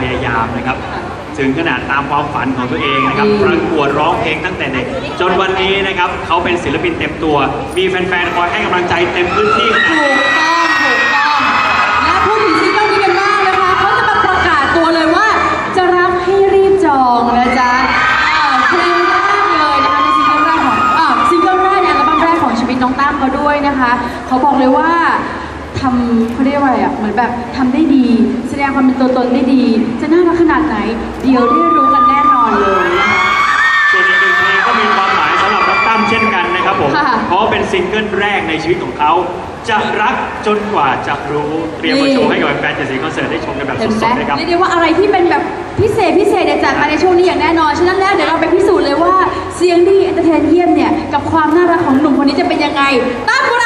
พยายามนะครับ ถึงขนาดตามความฝันของตัวเองนะครับอืมประกวดร้องเพลงตั้งแต่เด็ก จนวันนี้นะครับเขาเป็นศิลปินเต็มตัว มีแฟนๆคอยให้กำลังใจเต็มพื้นที่ขนาดถูกต้องถูกต้องและพูดถึงซิงเกิลนี้กันบ้างนะคะเขาจะมาประกาศตัวเลยว่า จะรับให้รีบจองนะจ๊ะอ่าเพลงแรกเลยนะคะในซิงเกิลแรกของอ่าซิงเกิลแรกในอัลบั้มแรกของชีวิตน้องตั้มเขาด้วยนะคะ เขาบอกเลยว่า ทำเขาเรียกว่าอะไรอะเหมือนแบบทำได้ดี แสดงความเป็นตัวตนได้ดี จะน่ารักขนาดไหน เดี๋ยวได้รู้กันแน่นอนเลยนะคะ ส่วนอีกหนึ่งเพลงก็มีความหมายสำหรับน้องตั้มเช่นกันนะครับผม ค่ะ เพราะว่าเป็นซิงเกิลแรกในชีวิตของเขา จะรักจนกว่าจะรู้เตรียมมาโชว์ให้กับแฟนๆเจ็ดสีคอนเสิร์ตได้ชมกันแบบเห็นสไหมดๆนะครับ เรียกได้ว่าอะไรที่เป็นแบบพิเศษพิเศษเนี่ยจัดมาในช่วงนี้อย่างแน่นอน ฉะนั้นแล้วเดี๋ยวเราไปพิสูจน์เลยว่าเสียงดีเอนเตอร์เทนเยี่ยมเนี่ย กับความน่ารักของหนุ่มคนนี้จะเป็นยังไงตั้งพวกเราพวกเรา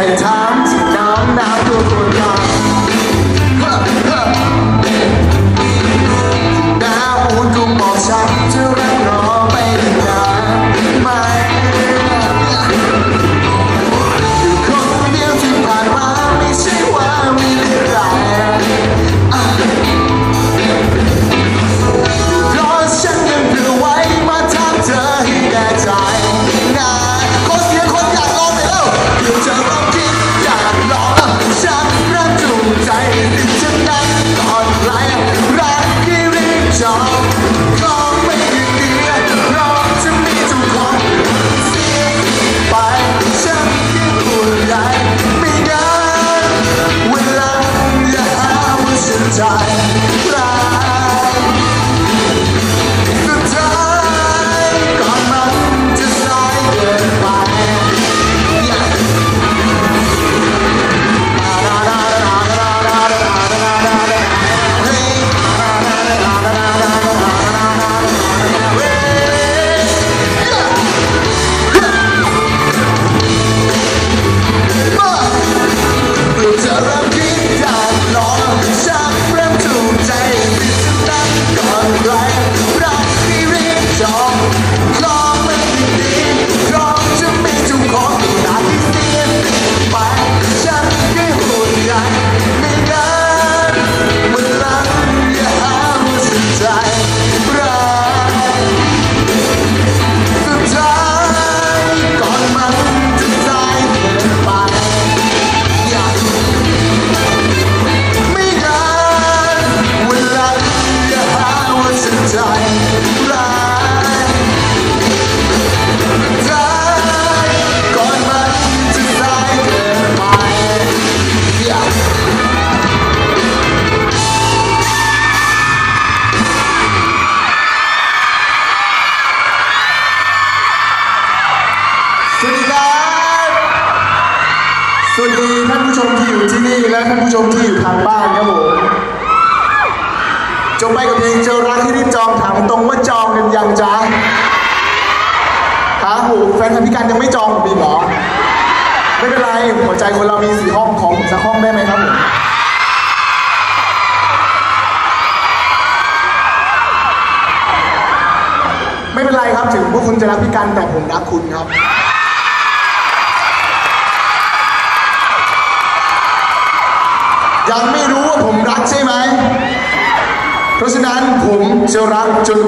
กุ๊ก ว่ สวัสดีครับ สวัสดีท่านผู้ชมที่อยู่ที่นี่และท่านผู้ชมที่อยู่ทางบ้านครับผมจบไปกับเพลงเจอรักที่รีบจองถามตรงว่าจองกันยังจ๊ะหาหูแฟนคลับพิการยังไม่จองผมอีกเหรอ ไม่เป็นไรหัวใจคนเรามีสี่ห้องของผมสักห้องได้ไหมครับผมไม่เป็นไรครับถึงพวกคุณจะรักพิการแต่ผมรักคุณครับ ยังไม่รู้ว่าผมรักใช่ไหมเพราะฉะนั้นผมจะรักจน